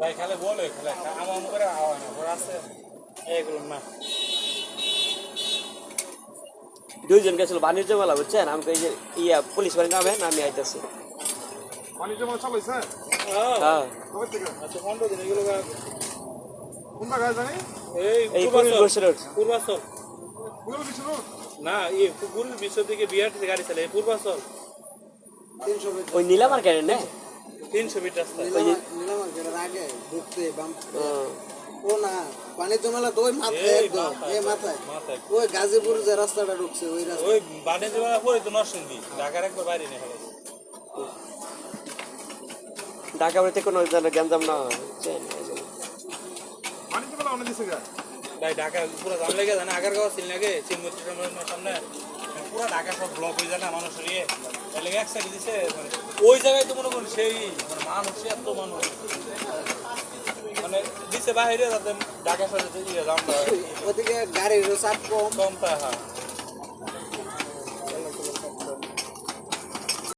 ভাই খেলে বলে খেলে আমার করে আওয়া না ওরা আছে? এগুলো না। দুইজন গেছিল বাণিজ্য মেলা বুঝছেন? আমাকে এই যে ইয়া পুলিশ বাড়ি নামেন আমি আইতাছি। বাণিজ্য মেলা চালাইছে হ্যাঁ। কবে থেকে? আচ্ছা দিন এগুলো জানি? এই পূর্বাচল। না? গুরুর বিশ্ব থেকে বিহার গাড়ি চালে পূর্বাচল। ওই নীলা মার্কেটের না? তিনশো মিটার রাস্তা। নীলামার্কেটের আগে ঢুকতে বাম। ও। না বাণিজ্য মেলা তো ওই মাথায় একদম এই মাথায়। ওই গাজীপুর যে রাস্তাটা ঢুকছে ওই রাস্তা। ওই বাণিজ্য মেলা পরে তো নরসিংদী ঢাকার একবার বাইরে নিয়ে গেছে ঢাকা বাড়িতে কোনো যেন গ্যাঞ্জাম না হয়। অনেক দিছে গা। ভাই ঢাকা পুরো জাম লেগে জানে আগের গাওয়া ছিল নাকি চিনমতি সামনে। পুরো ঢাকা সব ব্লক হয়ে যায় না মানুষের ইয়ে তাহলে এক সাইড দিছে মানে ওই জায়গায় তো মনে করুন সেই মানে মানুষ এত মানুষ। মানে দিছে বাইরে যাতে ঢাকা শহরে ইয়ে জামটা। ওদিকে গাড়ির চাপ কম। কম হ্যাঁ।